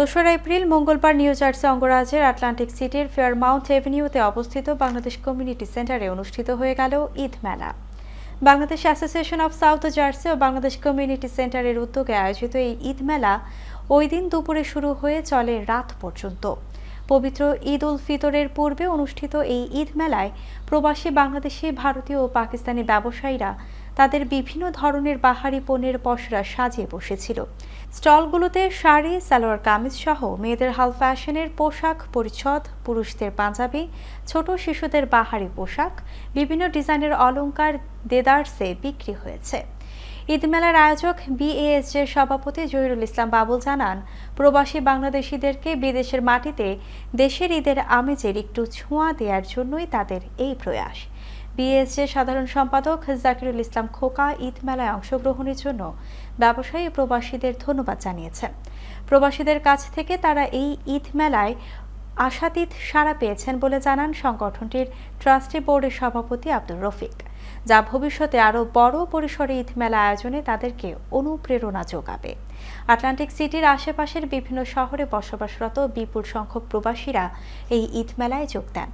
দোসরা এপ্রিল মঙ্গলবার New Jersey অঙ্গরাজ্যের আটলান্টিক সিটির ফেয়ার মাউন্ট এভিনিউতে অবস্থিত বাংলাদেশ কমিউনিটি সেন্টারে অনুষ্ঠিত হয়ে গেল ঈদ মেলা। Bangladesh association of south Jersey O Bangladesh community সেন্টারের উদ্যোগে আয়োজিত এই ঈদ মেলা ওই দিন দুপুরে শুরু হয়ে চলে রাত পর্যন্ত। পবিত্র ঈদ উল ফিতরের পূর্বে অনুষ্ঠিত এই ঈদ মেলায় প্রবাসী বাংলাদেশি, ভারতীয় ও পাকিস্তানি ব্যবসায়ীরা তাদের বিভিন্ন ধরনের বাহারি পণ্যের পসরা সাজিয়ে বসেছিল। স্টলগুলোতে শাড়ি, সালোয়ার কামিজ সহ মেয়েদের হাল ফ্যাশনের পোশাক, পরিচ্ছদ, পুরুষদের পাঞ্জাবি, ছোট শিশুদের বাহারি পোশাক, বিভিন্ন ডিজাইনের অলংকার, দেদারসে বিক্রি হয়েছে। ঈদ মেলার আয়োজক বিএএসজের সভাপতি জহিরুল ইসলাম বাবুল জানান, প্রবাসী বাংলাদেশিদেরকে বিদেশের মাটিতে দেশের ঈদের আমেজের একটু ছোঁয়া দেওয়ার জন্যই তাদের এই প্রয়াস। বিএসজে সাধারণ সম্পাদক জাকিরুল ইসলাম খোকা ঈদ মেলায় অংশগ্রহণের জন্য ব্যবসায়ী প্রবাসীদের ধন্যবাদ জানিয়েছেন। প্রবাসীদের কাছ থেকে তারা এই ঈদ মেলায় আশাতীত সাড়া পেয়েছেন বলে জানান সংগঠনটির ট্রাস্টি বোর্ডের সভাপতি আব্দুর রফিক। যা ভবিষ্যতে আরও বড় পরিসরে ঈদ মেলা আয়োজনে তাদেরকে অনুপ্রেরণা যোগাবে। আটলান্টিক সিটির আশেপাশের বিভিন্ন শহরে বসবাসরত বিপুল সংখ্যক প্রবাসীরা এই ঈদ মেলায় যোগ দেন।